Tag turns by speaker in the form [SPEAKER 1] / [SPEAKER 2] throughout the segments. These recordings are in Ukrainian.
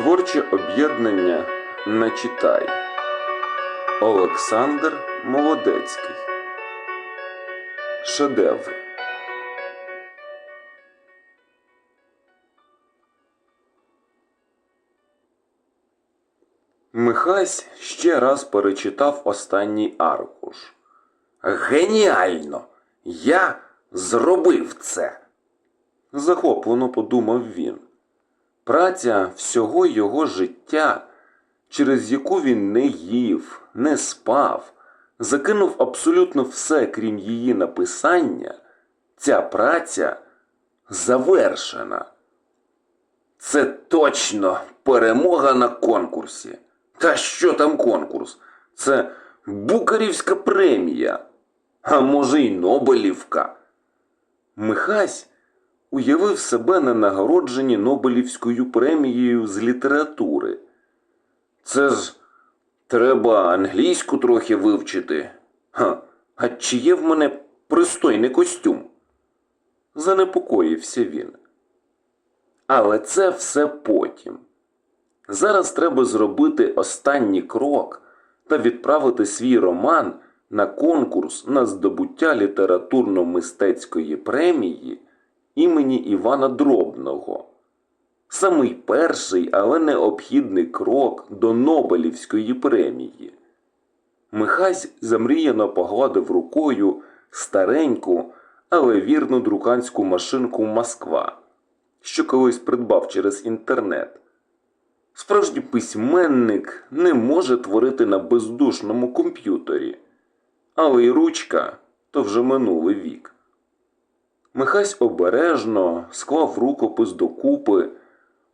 [SPEAKER 1] Творче об'єднання Начитай Олександр Молодецький Шедевр Михась ще раз перечитав останній аркуш. Геніально! Я зробив це. захоплено подумав він. Праця всього його життя, через яку він не їв, не спав, закинув абсолютно все, крім її написання, ця праця завершена. Це точно перемога на конкурсі. Та що там конкурс? Це Букарівська премія, а може й Нобелівка. Михась уявив себе на нагородженні Нобелівською премією з літератури. Це ж треба англійську трохи вивчити. Ха, а чи є в мене пристойний костюм? Занепокоївся він. Але це все потім. Зараз треба зробити останній крок та відправити свій роман на конкурс на здобуття літературно-мистецької премії імені Івана Дробного. Самий перший, але необхідний крок до Нобелівської премії. Михась замріяно погладив рукою стареньку, але вірну друканську машинку Москва, що колись придбав через інтернет. Справжній письменник не може творити на бездушному комп'ютері, але й ручка то вже минулий вік. Михась обережно склав рукопис докупи,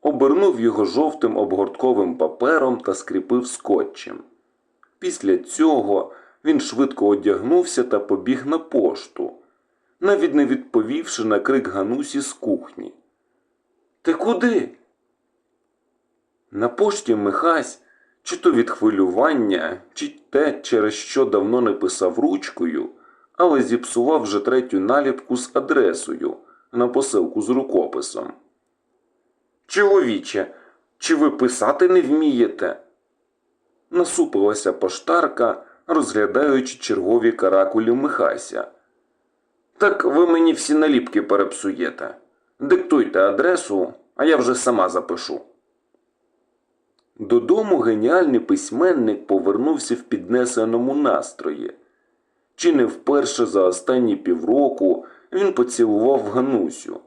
[SPEAKER 1] обернув його жовтим обгортковим папером та скріпив скотчем. Після цього він швидко одягнувся та побіг на пошту, навіть не відповівши на крик Ганусі з кухні. Ти куди? На пошті Михась, чи то від хвилювання, чи те, через що давно не писав ручкою, але зіпсував вже третю наліпку з адресою на посилку з рукописом. Чоловіче, чи ви писати не вмієте? Насупилася поштарка, розглядаючи чергові каракулі Михася. Так ви мені всі наліпки перепсуєте. Диктуйте адресу, а я вже сама запишу. Додому геніальний письменник повернувся в піднесеному настрої. Чи не вперше за останні півроку він поцілував Ганусю.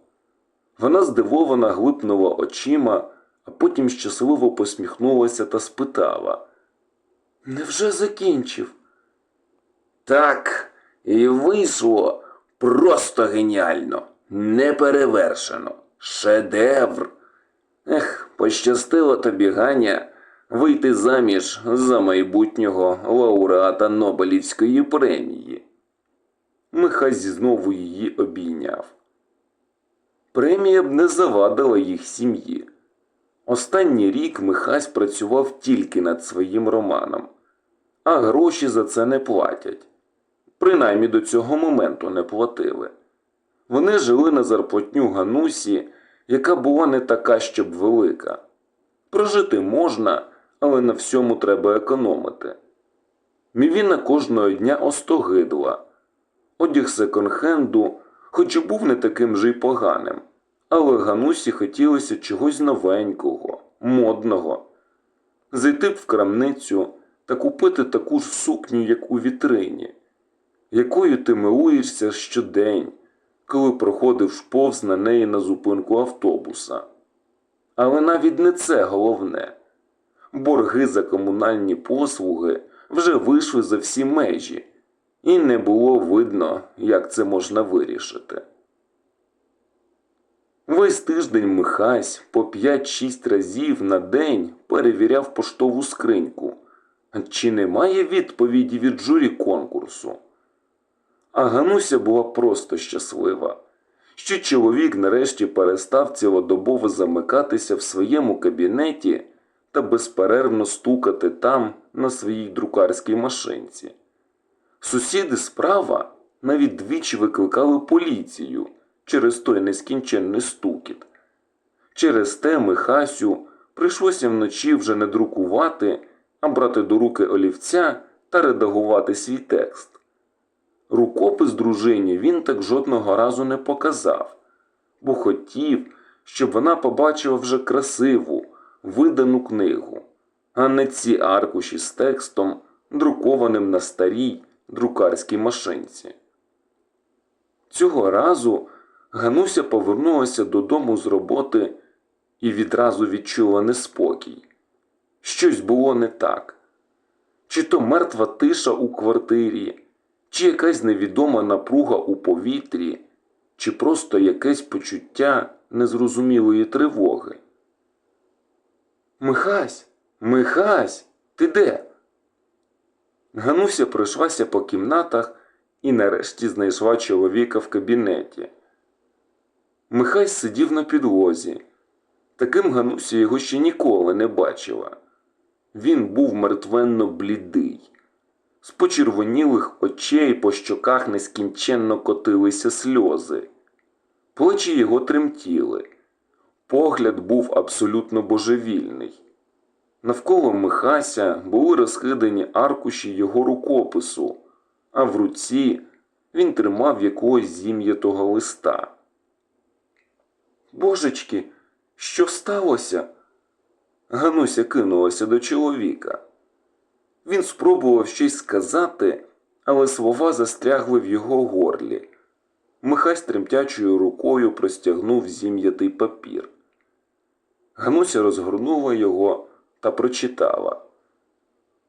[SPEAKER 1] Вона здивовано глипнула очима, а потім щасливо посміхнулася та спитала. Невже закінчив? Так, і вийшло просто геніально, неперевершено, шедевр. Ех, пощастило тобі, Ганя, вийти заміж за майбутнього лауреата Нобелівської премії. Михась знову її обійняв. Премія б не завадила їх сім'ї. Останній рік Михась працював тільки над своїм романом, а гроші за це не платять. Принаймні до цього моменту не платили. Вони жили на зарплатню Ганусі яка була не така, щоб велика. Прожити можна, але на всьому треба економити. Мівіна кожного дня остогидла. Одяг секонд-хенду, хоч і був не таким же й поганим, але Ганусі хотілося чогось новенького, модного. Зайти б в крамницю та купити таку ж сукню, як у вітрині, якою ти милуєшся щодень коли проходив повз на неї на зупинку автобуса. Але навіть не це головне. Борги за комунальні послуги вже вийшли за всі межі, і не було видно, як це можна вирішити. Весь тиждень Михась по 5-6 разів на день перевіряв поштову скриньку, чи немає відповіді від журі конкурсу. А Гануся була просто щаслива, що чоловік нарешті перестав цілодобово замикатися в своєму кабінеті та безперервно стукати там на своїй друкарській машинці. Сусіди справа навіть двічі викликали поліцію через той нескінченний стукіт. Через те Михасю прийшлося вночі вже не друкувати, а брати до руки олівця та редагувати свій текст. Рукопис дружині він так жодного разу не показав, бо хотів, щоб вона побачила вже красиву, видану книгу, а не ці аркуші з текстом, друкованим на старій друкарській машинці. Цього разу Гануся повернулася додому з роботи і відразу відчула неспокій. Щось було не так. Чи то мертва тиша у квартирі, чи якась невідома напруга у повітрі, чи просто якесь почуття незрозумілої тривоги. Михась, Михась, ти де? Гануся пройшлася по кімнатах і нарешті знайшла чоловіка в кабінеті. Михась сидів на підлозі. Таким Гануся його ще ніколи не бачила. Він був мертвенно блідий. З почервонілих очей по щоках нескінченно котилися сльози. Плечі його тремтіли. Погляд був абсолютно божевільний. Навколо Михася були розкидані аркуші його рукопису, а в руці він тримав якогось зім'ятого листа. Божечки, що сталося? Гануся кинулася до чоловіка. Він спробував щось сказати, але слова застрягли в його горлі. Михась тремтячою рукою простягнув зім'ятий папір. Гануся розгорнула його та прочитала.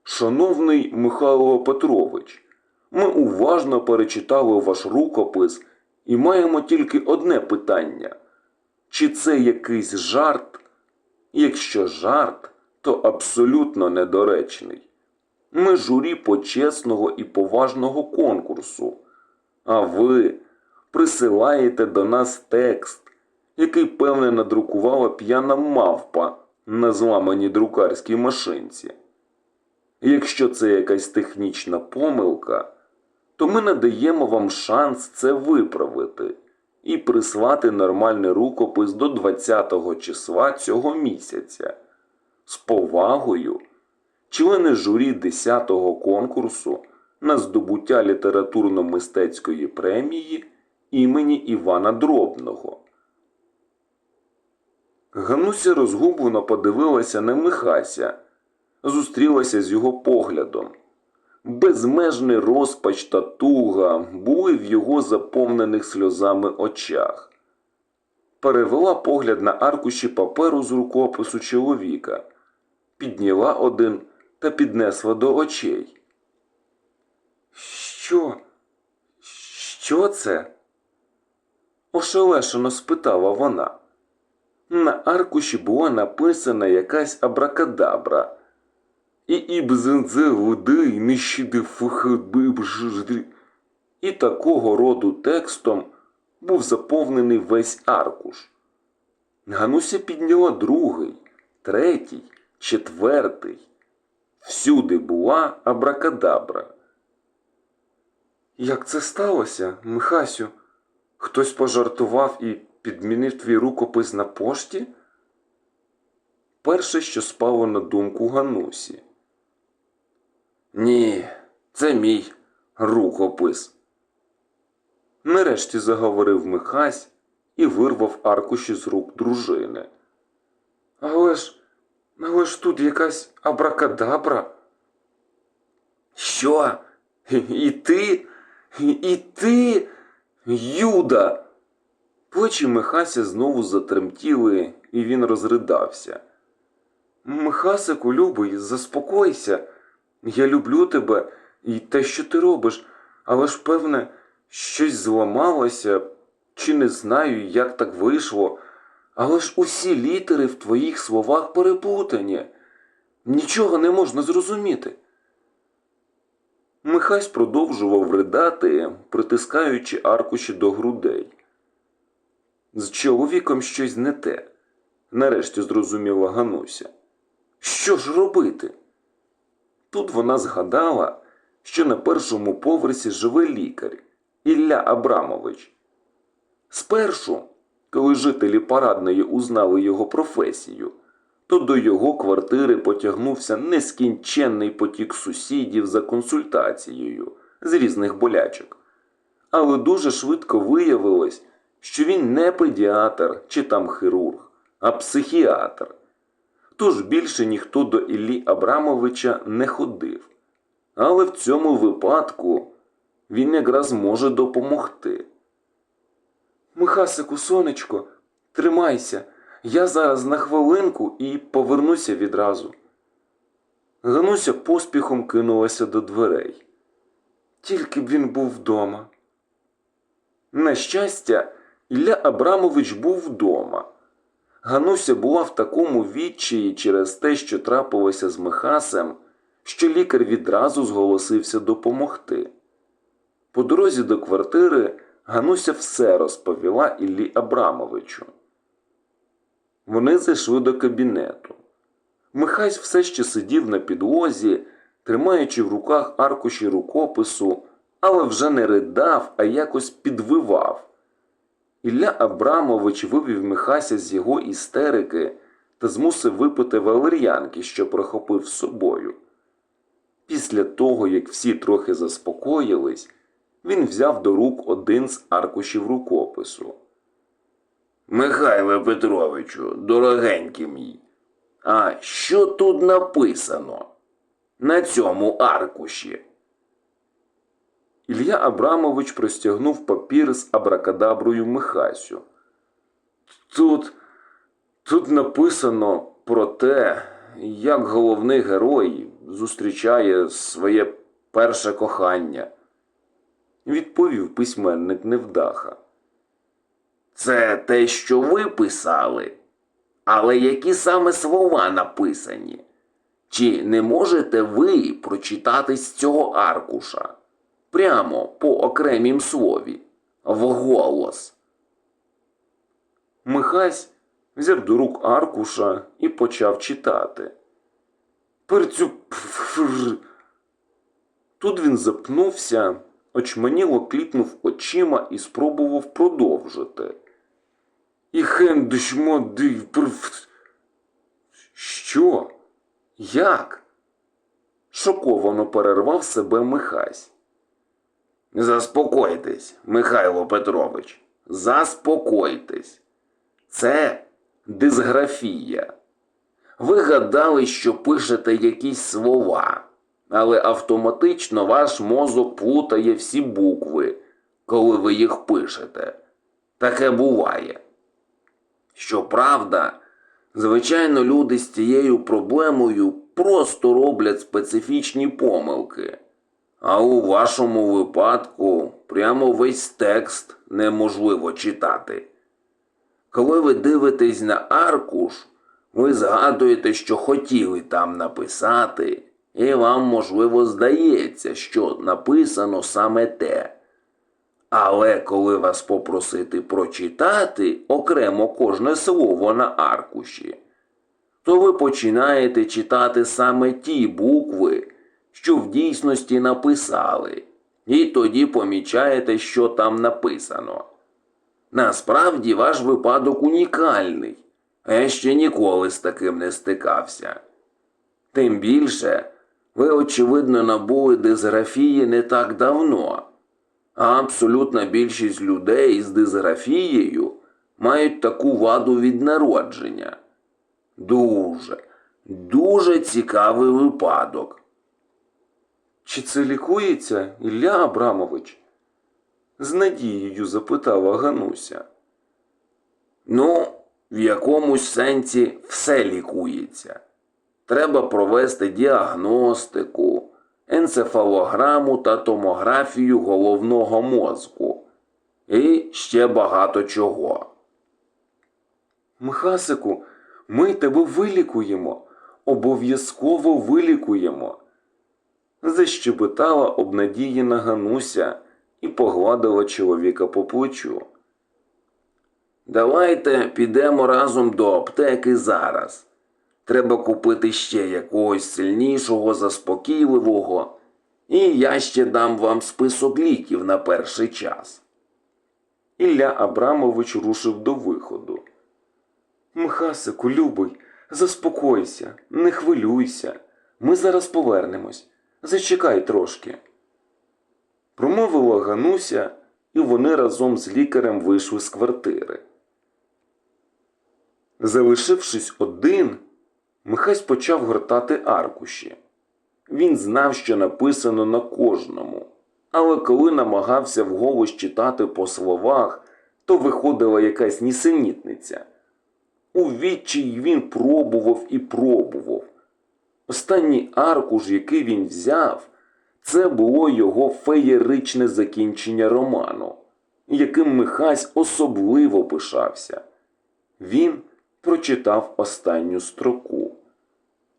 [SPEAKER 1] Шановний Михайло Петрович, ми уважно перечитали ваш рукопис і маємо тільки одне питання. Чи це якийсь жарт? Якщо жарт, то абсолютно недоречний. Ми журі почесного і поважного конкурсу, а ви присилаєте до нас текст, який, певне, надрукувала п'яна мавпа на зламаній друкарській машинці. Якщо це якась технічна помилка, то ми надаємо вам шанс це виправити і прислати нормальний рукопис до 20-го числа цього місяця. З повагою, члени журі 10-го конкурсу на здобуття літературно-мистецької премії імені Івана Дробного. Гануся розгублено подивилася на Михася, зустрілася з його поглядом. Безмежний розпач та туга були в його заповнених сльозами очах. Перевела погляд на аркуші паперу з рукопису чоловіка, підняла один та піднесла до очей. Що? Що це? ошелешено спитала вона. На аркуші була написана якась абракадабра. І ібзензе води нищиди фухадбибжди. І такого роду текстом був заповнений весь аркуш. Гануся підняла другий, третій, четвертий. Всюди була абракадабра. Як це сталося, Михасю? Хтось пожартував і підмінив твій рукопис на пошті? Перше, що спало на думку Ганусі. Ні, це мій рукопис. Нарешті заговорив Михась і вирвав аркуші з рук дружини. Але ж, але ж тут якась абракадабра. Що? І ти? І ти, Юда? Плечі Михася знову затремтіли, і він розридався. Михасику, любий, заспокойся. Я люблю тебе і те, що ти робиш, але ж, певне, щось зламалося, чи не знаю, як так вийшло. Але ж усі літери в твоїх словах переплутані. Нічого не можна зрозуміти. Михась продовжував ридати, притискаючи аркуші до грудей. З чоловіком щось не те, нарешті зрозуміла Гануся. Що ж робити? Тут вона згадала, що на першому поверсі живе лікар Ілля Абрамович. Спершу, коли жителі парадної узнали його професію, то до його квартири потягнувся нескінченний потік сусідів за консультацією з різних болячок. Але дуже швидко виявилось, що він не педіатр чи там хірург, а психіатр. Тож більше ніхто до Іллі Абрамовича не ходив. Але в цьому випадку він якраз може допомогти. Михасику, сонечко, тримайся. Я зараз на хвилинку і повернуся відразу. Гануся поспіхом кинулася до дверей. Тільки б він був вдома. На щастя, Ілля Абрамович був вдома. Гануся була в такому відчаї через те, що трапилося з Михасем, що лікар відразу зголосився допомогти. По дорозі до квартири Гануся все розповіла Іллі Абрамовичу. Вони зайшли до кабінету. Михась все ще сидів на підлозі, тримаючи в руках аркуші рукопису, але вже не ридав, а якось підвивав. Ілля Абрамович вивів Михася з його істерики та змусив випити валер'янки, що прихопив з собою. Після того, як всі трохи заспокоїлись, він взяв до рук один з аркушів рукопису. Михайле Петровичу, дорогенький мій, а що тут написано на цьому аркуші? Ілля Абрамович простягнув папір з абракадаброю Михасю. Тут, тут написано про те, як головний герой зустрічає своє перше кохання, відповів письменник Невдаха. Це те, що ви писали, але які саме слова написані? Чи не можете ви прочитати з цього аркуша? Прямо по окремім слові, вголос. Михась взяв до рук аркуша і почав читати. Перцю. Тут він запнувся, очманіло кліпнув очима і спробував продовжити. І хен дешмо ди прф. Що? Як? Шоковано перервав себе Михась. Заспокойтесь, Михайло Петрович. Заспокойтесь. Це дисграфія. Ви гадали, що пишете якісь слова, але автоматично ваш мозок плутає всі букви, коли ви їх пишете. Таке буває. Щоправда, звичайно, люди з цією проблемою просто роблять специфічні помилки. А у вашому випадку прямо весь текст неможливо читати. Коли ви дивитесь на аркуш, ви згадуєте, що хотіли там написати, і вам, можливо, здається, що написано саме те. Але коли вас попросити прочитати окремо кожне слово на аркуші, то ви починаєте читати саме ті букви, що в дійсності написали, і тоді помічаєте, що там написано. Насправді ваш випадок унікальний, а я ще ніколи з таким не стикався. Тим більше, ви, очевидно, набули дисграфії не так давно, а абсолютна більшість людей з дисграфією мають таку ваду від народження. Дуже, дуже цікавий випадок. Чи це лікується, Ілля Абрамович? з надією запитала Гануся. Ну, в якомусь сенсі все лікується. Треба провести діагностику, енцефалограму та томографію головного мозку і ще багато чого. Михасику, ми тебе вилікуємо, обов'язково вилікуємо. Защебетала обнадіяна Гануся і погладила чоловіка по плечу. Давайте підемо разом до аптеки зараз. Треба купити ще якогось сильнішого, заспокійливого, і я ще дам вам список ліків на перший час. Ілля Абрамович рушив до виходу. Михасику, любий, Заспокойся, не хвилюйся. Ми зараз повернемось. Зачекай трошки. Промовила Гануся, і вони разом з лікарем вийшли з квартири. Залишившись один, Михась почав гортати аркуші. Він знав, що написано на кожному, але коли намагався вголос читати по словах, то виходила якась нісенітниця. У відчаї він пробував і пробував. Останній аркуш, який він взяв, це було його феєричне закінчення роману, яким Михась особливо пишався. Він прочитав останню строку.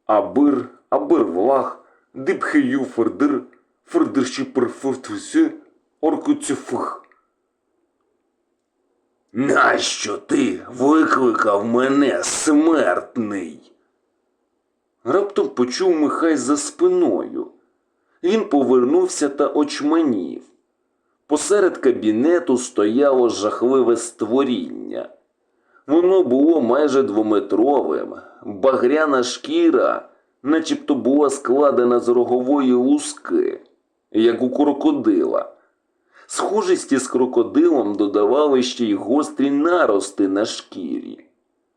[SPEAKER 1] Абир, абир влах, дипхею фердир, фердирші перфортуси, оркуцюфих. Нащо ти викликав мене, смертний? Раптом почув Михай за спиною. Він повернувся та очманів. Посеред кабінету стояло жахливе створіння. Воно було майже двометровим, багряна шкіра, начебто була складена з рогової луски, як у крокодила. Схожісті з крокодилом додавали ще й гострі нарости на шкірі.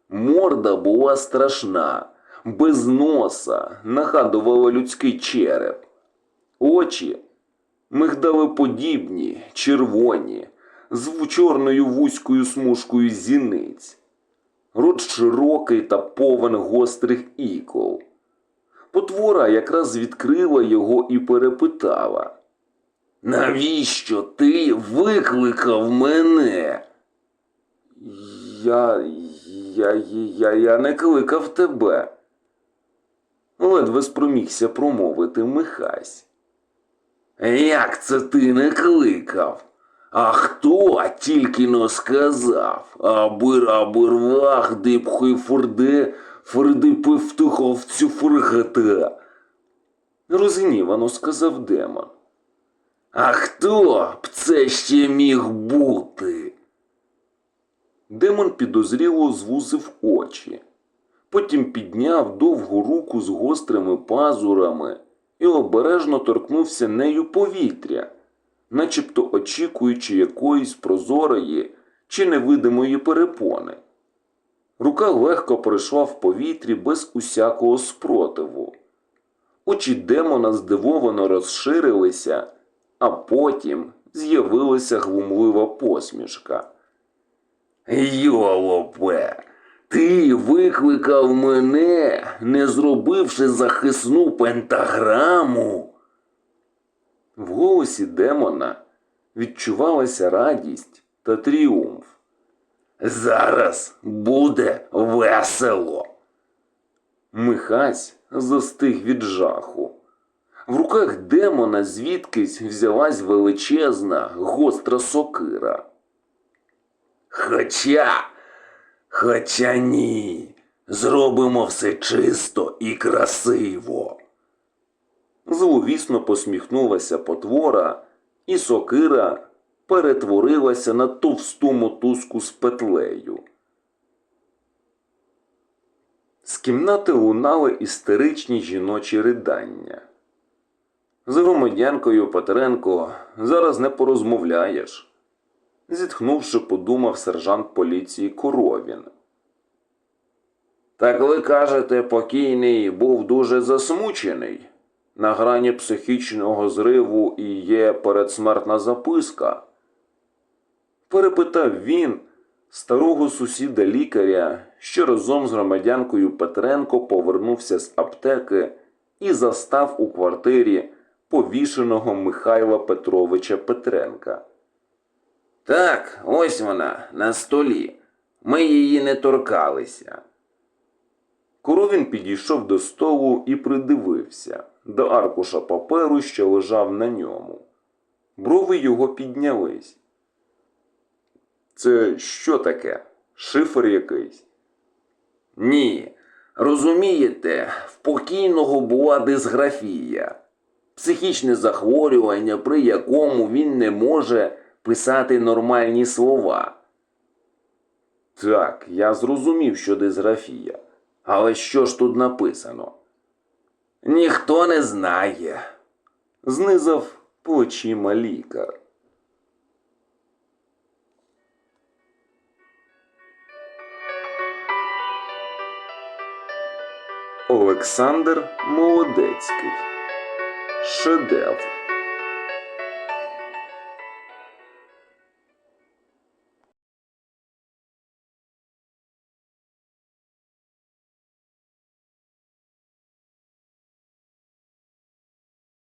[SPEAKER 1] Морда була страшна, без носа, нагадувала людський череп. Очі мигдалеподібні, червоні, з чорною вузькою смужкою зіниць. Рот широкий та повен гострих ікол. Потвора якраз відкрила його і перепитала. Навіщо ти викликав мене? Я. я. я, я не кликав тебе. Ледве спромігся промовити Михась. Як це ти не кликав? А хто тільки но сказав? Абир абир вах, дипхой форде, форди пивтуховцю фургата. Розгнівано сказав демон. А хто б це ще міг бути? Демон підозріло звузив очі, потім підняв довгу руку з гострими пазурами і обережно торкнувся нею повітря, начебто очікуючи якоїсь прозорої чи невидимої перепони. Рука легко пройшла в повітрі без усякого спротиву. Очі демона здивовано розширилися, а потім з'явилася глумлива посмішка. Йолопе, ти викликав мене, не зробивши захисну пентаграму. В голосі демона відчувалася радість та тріумф. Зараз буде весело. Михась застиг від жаху. В руках демона звідкись взялась величезна гостра сокира. Хоча, хоча ні, зробимо все чисто і красиво. Зловісно посміхнулася потвора, і сокира перетворилася на товсту мотузку з петлею. З кімнати лунали істеричні жіночі ридання. З громадянкою Петренко зараз не порозмовляєш зітхнувши, подумав сержант поліції Коровін. Так ви кажете, покійний був дуже засмучений. На грані психічного зриву і є передсмертна записка. Перепитав він старого сусіда лікаря, що разом з громадянкою Петренко повернувся з аптеки і застав у квартирі повішеного Михайла Петровича Петренка. Так, ось вона, на столі. Ми її не торкалися. Коровін підійшов до столу і придивився до аркуша паперу, що лежав на ньому. Брови його піднялись. Це що таке? Шифр якийсь? Ні. Розумієте, в покійного була дисграфія, психічне захворювання, при якому він не може писати нормальні слова. Так, я зрозумів, що дисграфія. Але що ж тут написано? Ніхто не знає. Знизав плечима лікар. Олександр Молодецький. Шедевр.